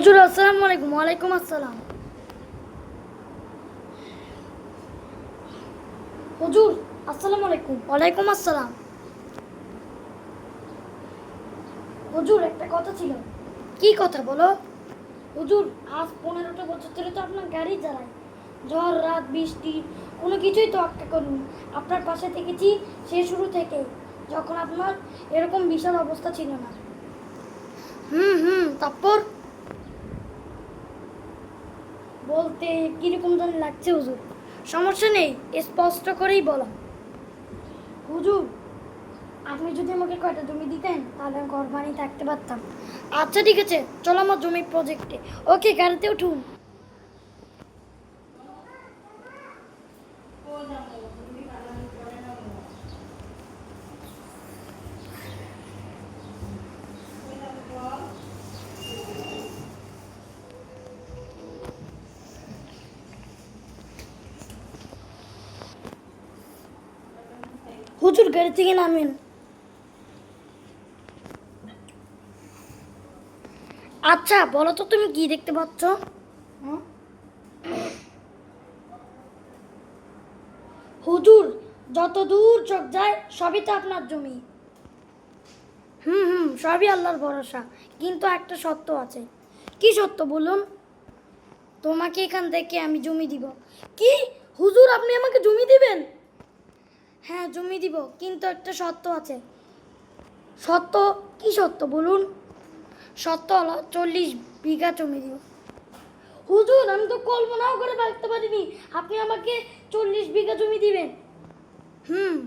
হুজুর, আসসালামু আলাইকুম। ওয়ালাইকুম আসসালাম। হুজুর, আসসালামু আলাইকুম। ওয়ালাইকুম আসসালাম। হুজুর, একটা কথা ছিল। কি কথা বলো? হুজুর, আজ পনেরোটা বছর ধরে তো আপনার গাড়ি চালাই ঝড়, রাত, বৃষ্টি, কোনো কিছুই তো আটকা করুন। আপনার পাশে থেকেছি সে শুরু থেকে, যখন আপনার এরকম বিশাল অবস্থা ছিল না। হুম হুম, তারপর? বলতে কীরকম যেন লাগছে হুজুর? সমস্যা নেই স্পষ্ট করেই বলো। হুজুর আপনি যদি আমাকে কয়টা জমি দিতেন তাহলে আমি ঘর বানিয়ে থাকতে পারতাম। আচ্ছা ঠিক আছে চলো আমার জমি প্রজেক্টে ওকে গাড়িতে উঠুন। হুজুর গাড়ি থেকে নামেন আচ্ছা বলো তো তুমি কি দেখতে পাচ্ছ? হুজুর, যত দূর চোখ যায়, সবই তো আপনার জমি। হুম হুম, সবই আল্লাহর ভরসা, কিন্তু একটা সত্য আছে। কি সত্য বলুন? তোমাকে এখান থেকে আমি জমি দিব। কি? হুজুর, আপনি আমাকে জমি দিবেন? হ্যাঁ জমি দিব, কিন্তু একটা শর্ত আছে। সত্য কি সত্য বলুন? সত্য হলো চল্লিশ বিঘা জমি দিব। হুজুর, আমি তো কল্পনাও করে ভাবতে পারিনি। আপনি আমাকে চল্লিশ বিঘা জমি দিবেন। হুম,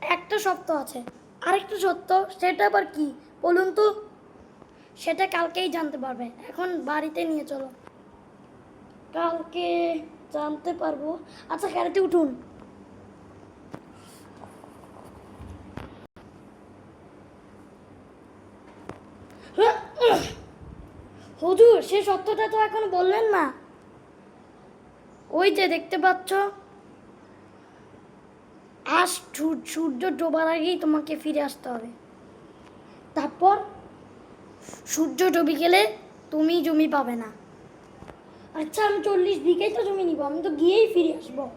একটা সত্য আছে। আরেকটা সত্য সেটা আবার কি? বলুন তো। সেটা কালকেই জানতে পারবে। এখন বাড়িতে নিয়ে চলো। কালকে জানতে পারব। আচ্ছা গাড়িতে উঠুন। হুজুর, সে সত্যটা তো এখন বললেন না। ওই যে দেখতে পাচ্ছ, আজ সূর- সূর্য ডোবার আগেই তোমাকে ফিরে আসতে হবে। তারপর সূর্য ডুবে গেলে তুমি জমি পাবে না। আচ্ছা আমি চল্লিশ বিঘেই তো জমি নিব, আমি তো গিয়েই ফিরে আসব।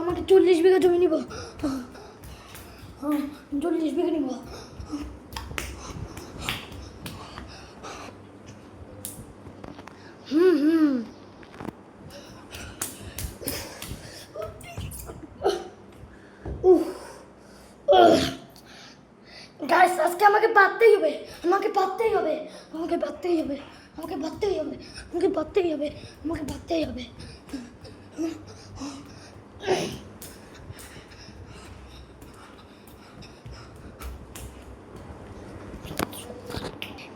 আমাকে চল্লিশ বিঘা জমি নিব। চল্লিশ বিঘা নিব। হুম হুম। গাইস, আজকে আমাকে পারতেই হবে। আমাকে পারতেই হবে। আমাকে পারতেই হবে। আমাকে পারতেই হবে আমাকে পারতেই হবে আমাকে পারতেই হবে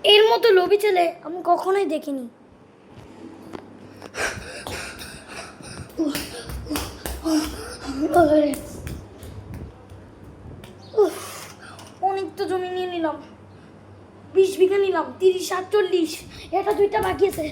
এর মতো লোভী ছেলে আমি কখনোই দেখিনি অনেক তো জমি নিয়ে নিলাম বিশ বিঘা নিলাম, তিরিশ আটচল্লিশ এটা দুইটা বাকি আছে।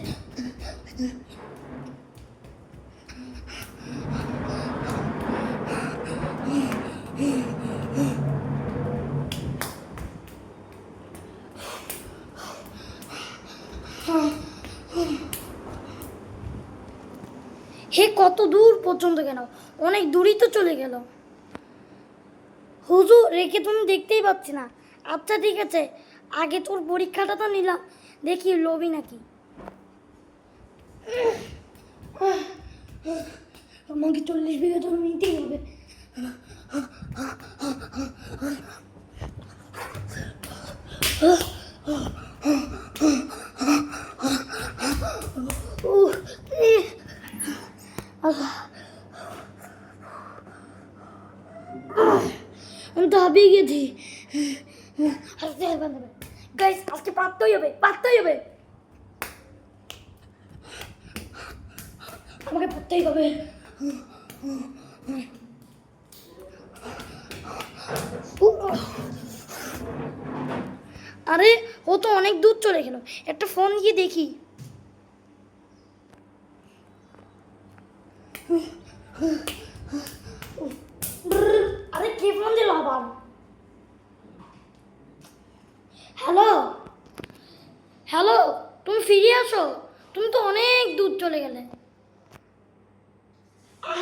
হে, কত দূর পর্যন্ত গেল? অনেক দূরই তো চলে গেল। হুজুর রেখে তুমি দেখতেই পাচ্ছি না। আচ্ছা ঠিক আছে। আগে তোর পরীক্ষাটা তো নিলাম। দেখি লবি নাকি? আমাকে চল্লিশ বিঘা জমি নিতেই হবে। উহ, ইহ, আল্লাহ। আমি তো হাঁপিয়ে গেছি গাইস আজকে পারতেই হবে পারতেই হবে আমাকে পড়তেই হবে। আরে ও তো অনেক দূর চলে গেল। একটা ফোন গিয়ে দেখি। ব্রর, আরে কে ফোন দিল আবার হ্যালো হ্যালো তুমি ফিরে আসো তুমি তো অনেক দূর চলে গেলে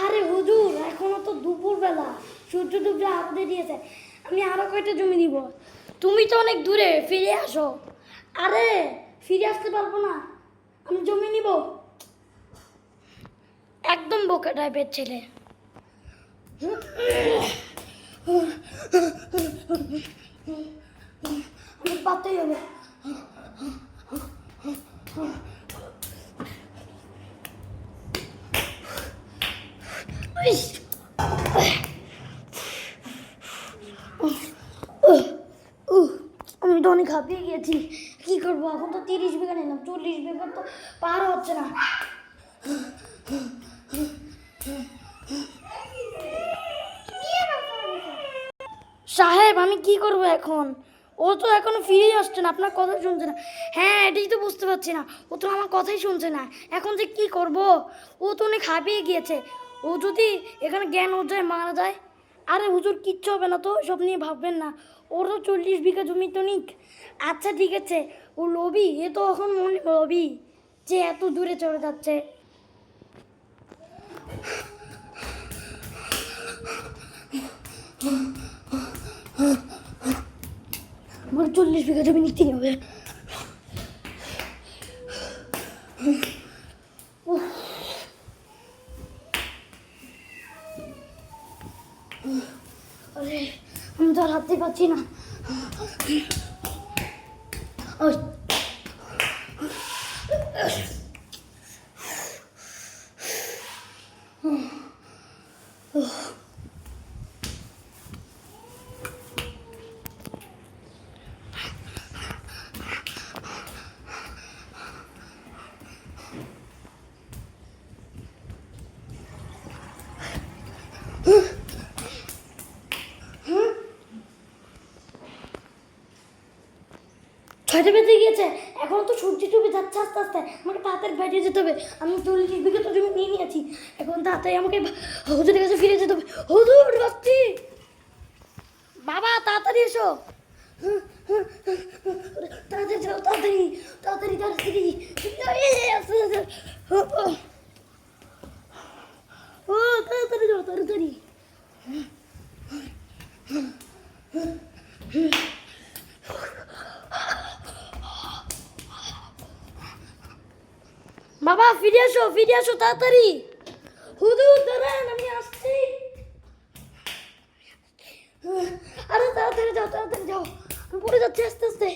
আরে হুজুর এখনও তো দুপুর বেলা সূর্য ডুবলে আলাদা দিয়েছে আমি আরও কয়টা জমি দিব তুমি তো অনেক দূরে, ফিরে আসো। আরে, ফিরে আসতে পারব না। আমি জমি নিব। একদম বোকা টাইপের ছেলে। আমি পাতেই হবে হাঁপিয়ে গিয়েছি। কি করব? এখন তো তিরিশ বিঘা নিলাম, চল্লিশ বিঘা তো পার হচ্ছে না। সাহেব, আমি কি করব এখন? ও তো এখনও ফিরেই আসছে না, আপনার কথা শুনছে না। হ্যাঁ এটাই তো বুঝতে পারছি না। ও তো আমার কথাই শুনছে না। এখন যে কি করব? ও তো অনেক হাঁপিয়ে গিয়েছে। ও যদি এখানে জ্ঞান যায় মারা যায় আরে হুজুর, কিচ্ছু হবে না তো, সব নিয়ে ভাববেন না। ওর তো চল্লিশ বিঘা জমি তো নিক। আচ্ছা ঠিক আছে। ও লবি এ তো এখন মনে লবি যে এত দূরে চলে যাচ্ছে। চল্লিশ বিঘা জমি নিতেই হবে উফ। আরে আমি তো আর হাঁটতে পারছি না ওই। ছয়টা বেজে গিয়েছে। এখন তো সূর্য ডুবে যাচ্ছে আস্তে আস্তে। আমাকে তাড়াতাড়ি বাইরে যেতে হবে। আমি চল্লিশ বিঘে তো জমি নিয়ে নিয়েছি। এখন তাড়াতাড়ি আমাকে হুজুরের কাছে ফিরে যেতে হবে। হুজুর রাত্রি বাবা তাড়াতাড়ি এসো। তাড়াতাড়ি যাও তাড়াতাড়ি তাড়াতাড়ি তাড়াতাড়ি। ও, তাড়াতাড়ি যাও তাড়াতাড়ি। বাবা, ফিরে আসো ফিরে আসো তাড়াতাড়ি। হুজুর দাঁড়ান, আমি আসছি। আরে তাড়াতাড়ি যাও তাড়াতাড়ি যাও। আমি পড়ে যাচ্ছি আস্তে আস্তে।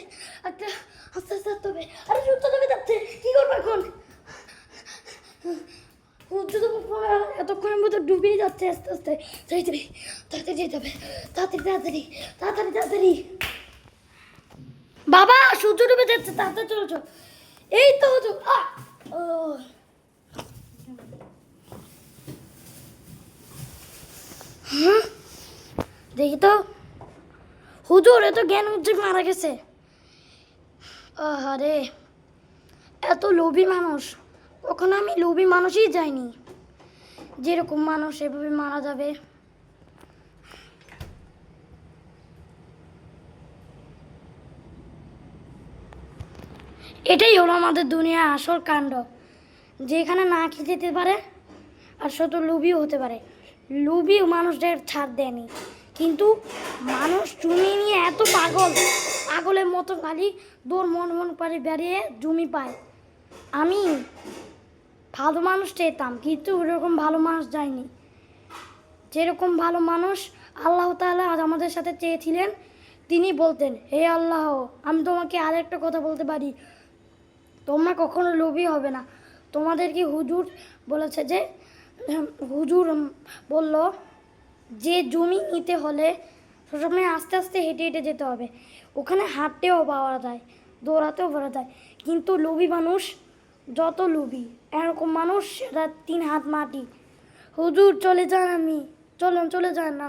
একটা আস্তে আস্তে আসতে হবে। আরে সূর্য তুমি যাচ্ছে। কি করব এখন? সূর্য তো এতক্ষণের মতো ডুবিয়ে যাচ্ছে আস্তে আস্তে। তাড়াতাড়ি তাড়াতাড়ি যেতে হবে। তাড়াতাড়ি তাড়াতাড়ি তাড়াতাড়ি তাড়াতাড়ি। বাবা, সূর্য ডুবে যাচ্ছে। তাড়াতাড়ি চলো চলো এই তো আহ! দেখি তো। হুজুর এত জ্ঞান উজ্জ্বল মারা গেছে। আরে এত লোভী মানুষ। কখনো আমি লোভী মানুষই যাইনি। যেরকম মানুষ এভাবে মারা যাবে। এটাই হলো আমাদের দুনিয়ার আসল কাণ্ড। যেখানে না খেতে যেতে পারে, আর শত লুবিও হতে পারে। লুবিও মানুষদের ছাড় দেয়নি। কিন্তু মানুষ জমি নিয়ে এত পাগল, পাগলের মতো খালি দৌড় মন মন পারে বেরিয়ে জমি পায়। আমি ভালো মানুষ চেতাম কিন্তু ওরকম ভালো মানুষ যায়নি। যেরকম ভালো মানুষ আল্লাহ তাআলা আজ আমাদের সাথে চেয়েছিলেন, তিনি বলতেন, হে আল্লাহ, আমি তোমাকে আরেকটা কথা বলতে পারি। তোমরা কখনো লোভী হবে না। তোমাদেরকে হুজুর বলেছে যে হুজুর বলল, যে জমি নিতে হলে সবসময় আস্তে আস্তে হেঁটে হেঁটে যেতে হবে। ওখানে হাঁটতেও পাওয়া যায়, দৌড়াতেও পাওয়া যায়। কিন্তু লোভী মানুষ যত লোভী, এরকম মানুষ, সেটা তিন হাত মাটি। হুজুর, চলে যান আমি। চলুন, চলে যান না।